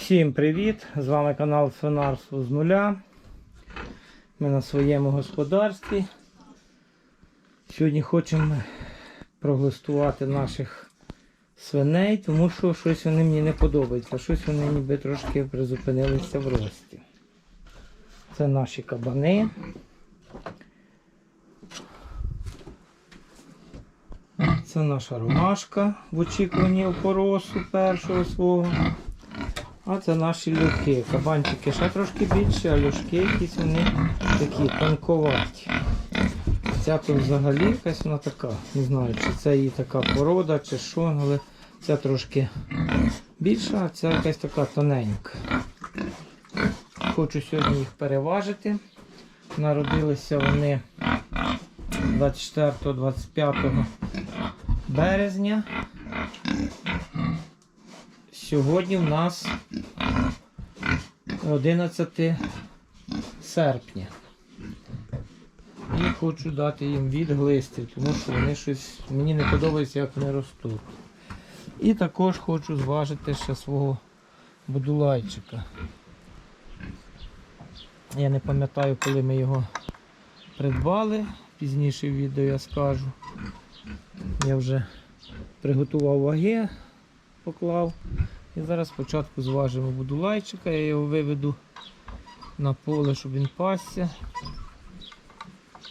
Всім привіт! З вами канал Свинарство з нуля. Ми на своєму господарстві. Сьогодні хочемо проглистувати наших свиней, тому що щось вони мені не подобається. Щось вони ніби трошки призупинилися в рості. Це наші кабани. Це наша ромашка в очікуванні опоросу першого свого. А це наші люки. Кабанчики ще трошки більші, а люшки якісь вони такі тонковаті. Ця тут взагалі якась вона така. Не знаю, чи це її така порода, чи що, але ця трошки більша, а ця якась така тоненька. Хочу сьогодні їх переважити. Народилися вони 24-25 березня. Сьогодні в нас 11 серпня. І хочу дати їм відглистів, тому що вони щось мені не подобається, як вони ростуть. І також хочу зважити ще свого будулайчика. Я не пам'ятаю, коли ми його придбали. Пізніше в відео я скажу. Я вже приготував ваги, поклав. І зараз спочатку зважимо будулайчика, я його виведу на поле, щоб він пасся.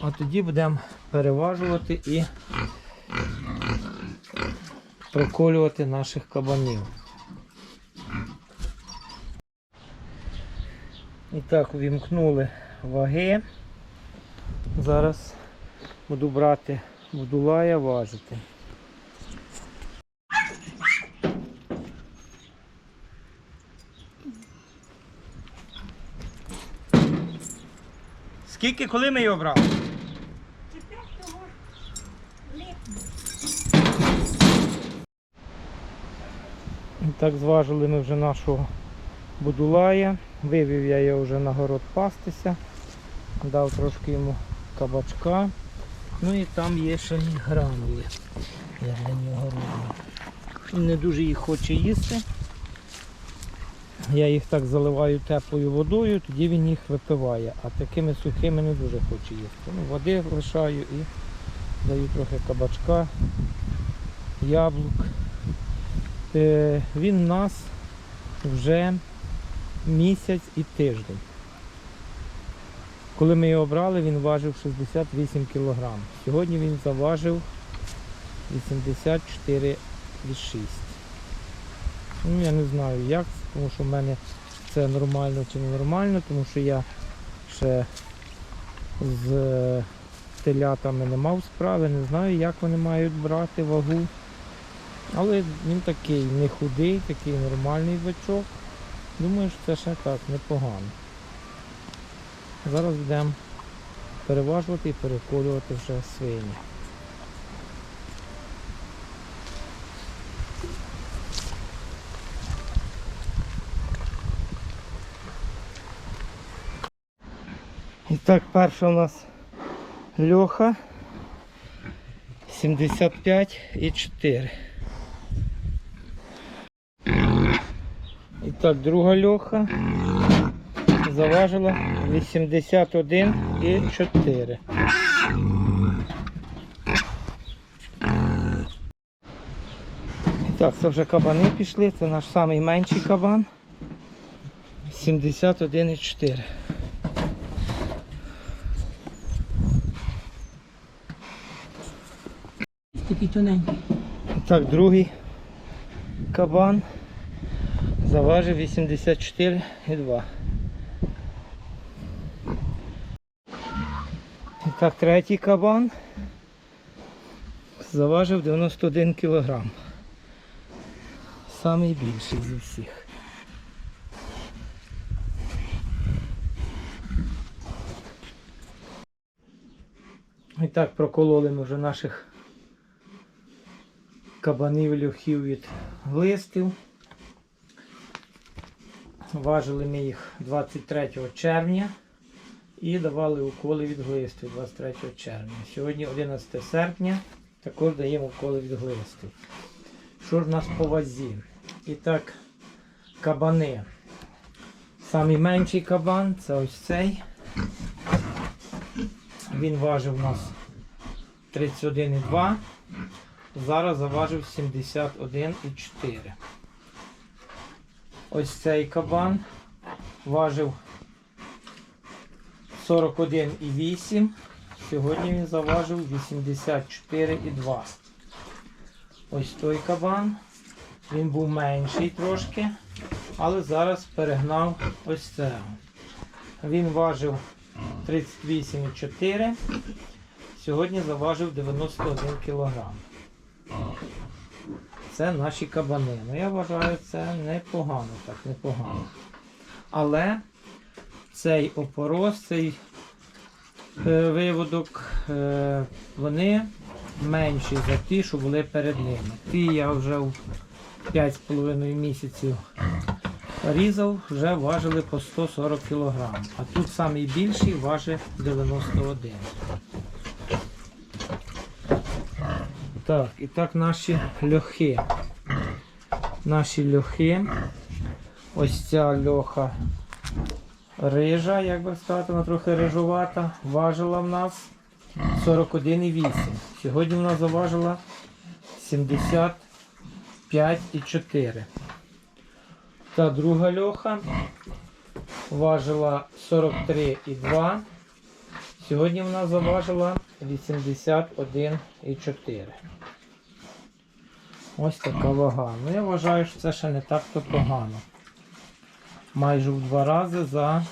А тоді будемо переважувати і проколювати наших кабанів. І так, увімкнули ваги. Зараз буду брати будулая важити. Скільки, коли ми його брали? І Так зважили ми вже нашого будулая. Вивів я його вже на город пастися. Дав трошки йому кабачка. Ну і там є ще гранули. Я для нього роблю. Він не дуже їх хоче їсти. Я їх так заливаю теплою водою, тоді він їх випиває, а такими сухими не дуже хоче їсти. Ну, води лишаю і даю трохи кабачка, яблук. Е, він у нас вже місяць і тиждень. Коли ми його брали, він важив 68 кг. Сьогодні він заважив 84,6 Ну, я не знаю як, тому що в мене це нормально чи не нормально, тому що я ще з е, телятами не мав справи, не знаю, як вони мають брати вагу. Але він такий не худий, такий нормальний бичок. Думаю, що це ще так непогано. Зараз будемо переважувати і переколювати вже свині. І так, перша у нас льоха 75 і 4. І так, друга льоха заважила 81 і 4. І так, це вже кабани пішли, це наш найменший кабан. 71 і 4. Такий тоненький. Так, другий кабан заважив 84,2. І так, третій кабан заважив 91 кг. Самий більший зі всіх. І так, прокололи ми вже наших кабанів льохів від глистів. Важили ми їх 23 червня і давали уколи від глистів 23 червня. Сьогодні 11 серпня, також даємо уколи від глистів. Що ж в нас по вазі? І так, кабани Самий менший кабан це ось цей. Він важив у нас 31,2. Зараз заважив 71,4. Ось цей кабан важив 41,8. Сьогодні він заважив 84,2. Ось той кабан. Він був менший трошки, але зараз перегнав ось цього. Він важив 38,4. Сьогодні заважив 91 кг. Це наші кабани. Ну я вважаю, це непогано, так, непогано. Але цей опорос, цей е, виводок, е, вони менші за ті, що були перед ними. Ті я вже в 5,5 місяців різав, вже важили по 140 кг. А тут самий більший важить 91. Так, і так наші льохи. Наші льохи. Ось ця льоха рижа, як би сказати, вона трохи рижувата. Важила в нас 41,8. Сьогодні вона заважила 75,4. Та друга льоха важила 43,2. Сьогодні вона заважила 81,4. Ось така вага. Ну я вважаю, що це ще не так-то погано. Майже в два рази за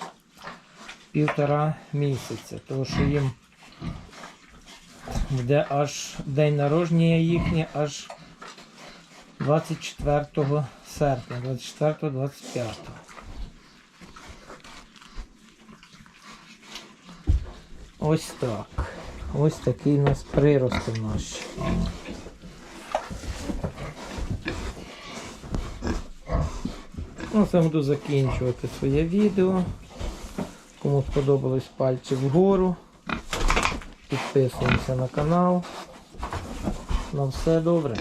півтора місяця. Тому що їм буде аж день народження їхнє аж 24 серпня, 24-25. Ось так. Ось такий у нас прирости наші. Ну, це буду закінчувати своє відео. Кому сподобалось пальчик вгору. Підписуємося на канал. На все добре.